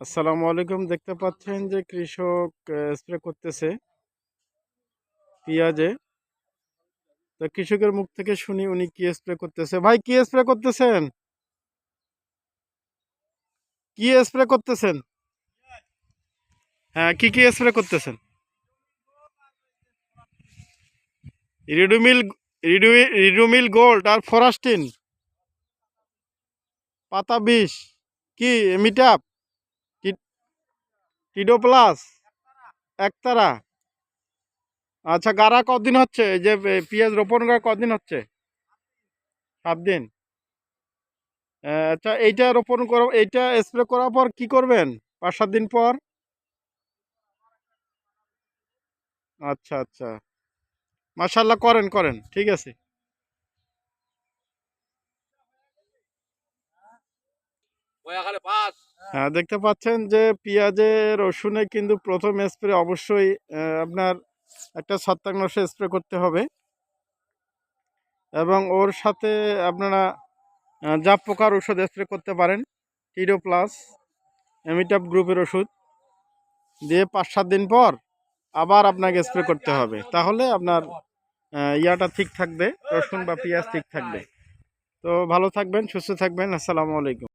আসসালামু আলাইকুম। দেখতে পাচ্ছেন যে কৃষক স্প্রে করতেছে পেঁয়াজে। তো কৃষকের মুখ থেকে শুনি উনি কি স্প্রে করতেছে। ভাই, কি স্প্রে করতেছেন? কি স্প্রে করতেছেন? হ্যাঁ কি কি স্প্রে করতেছেন? রিডুমিল রিডু- রিডুমিল গোল্ড আর ফরাস্টিন। পাতা বিষ কি মিটাপ টিডো প্লাস একতারা? আচ্ছা গাড়া কদিন হচ্ছে? যে পেঁয়াজ রোপণ করা কদিন হচ্ছে? সাত দিন। আচ্ছা এইটা রোপণ করো, এইটা স্প্রে করার পর কি করবেন? পাঁচ, সাত দিন পর? আচ্ছা আচ্ছা। মাশাল্লাহ করেন করেন, ঠিক আছে। দেখতে পাচ্ছেন যে পেঁয়াজে রসুনে কিন্তু প্রথম স্প্রে অবশ্যই আপনার একটা ছত্রাকনাশক স্প্রে করতে হবে। এবং ওর সাথে আপনারা জাপ পোকার ওষুধ স্প্রে করতে পারেন টিডো প্লাস এমিটাপ গ্রুপের ওষুধ। দিয়ে পাঁচ সাত দিন পর আবার আপনাকে স্প্রে করতে হবে। তাহলে আপনার ইয়াটা ঠিক থাকবে, রসুন বা পেঁয়াজ ঠিক থাকবে। তো ভালো থাকবেন, সুস্থ থাকবেন, আসসালামু আলাইকুম।